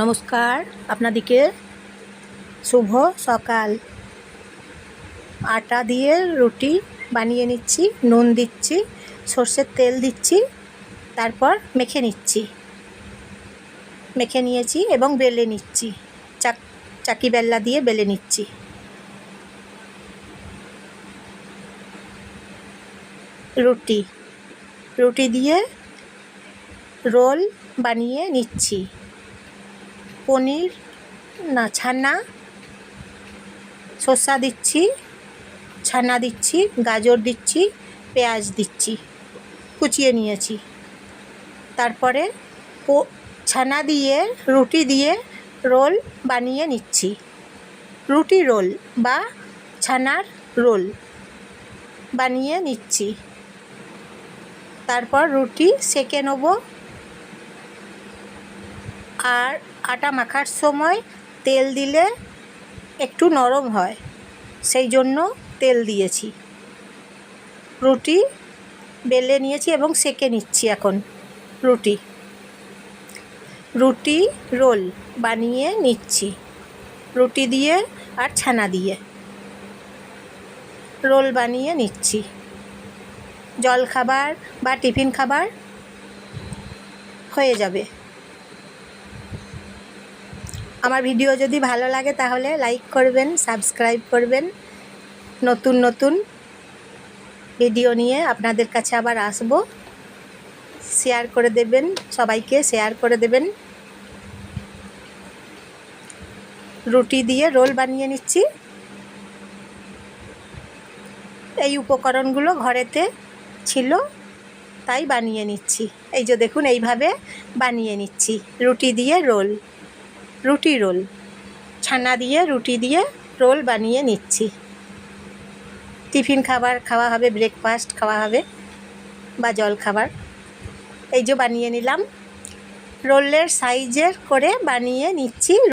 নমস্কার, আপনাদিকে শুভ সকাল। আটা দিয়ে রুটি বানিয়ে নিচ্ছি, নুন দিচ্ছি, সর্ষের তেল দিচ্ছি, তারপর মেখে নিচ্ছি। মেখে নিয়েছি এবং বেলে নিচ্ছি চাক চাকি বেল্লা দিয়ে বেলে নিচ্ছি। রুটি রুটি দিয়ে রোল বানিয়ে নিচ্ছি। পনির, না, ছানা, শসা দিচ্ছি, ছানা দিচ্ছি, গাজর দিচ্ছি, পেঁয়াজ দিচ্ছি, কুচিয়ে নিয়েছি। তারপরে ছানা দিয়ে, রুটি দিয়ে রোল বানিয়ে নিচ্ছি। রুটি রোল বা ছানার রোল বানিয়ে নিচ্ছি। তারপর রুটি সেকে নেব। আর আটা মাখার সময় তেল দিলে একটু নরম হয়। সেই জন্য তেল দিয়েছি। রুটি বেলে নিয়েছি এবং সেকে নিচ্ছি এখন রুটি। রুটি রোল বানিয়ে নিচ্ছি। রুটি দিয়ে আর ছানা দিয়ে। রোল বানিয়ে নিচ্ছি। জল খাবার বা টিফিন খাবার হয়ে যাবে। আমার ভিডিও যদি ভালো লাগে তাহলে লাইক করবেন, সাবস্ক্রাইব করবেন। নতুন নতুন ভিডিও নিয়ে আপনাদের কাছে আবার আসব। শেয়ার করে দেবেন, সবাইকে শেয়ার করে দেবেন। রুটি দিয়ে রোল বানিয়ে নিচ্ছি। এই উপকরণগুলো ঘরেতে ছিল, তাই বানিয়ে নিচ্ছি। এই যে দেখুন, এইভাবে বানিয়ে নিচ্ছি। রুটি দিয়ে রোল। রুটি রোল। ছানা দিয়ে রুটি দিয়ে রোল বানিয়ে নিচ্ছি। টিফিন খাবার খাওয়া হবে, ব্রেকফাস্ট খাওয়া হবে বা জল খাবার। এই যে বানিয়ে নিলাম। রোলের সাইজের করে বানিয়ে নিচ্ছি।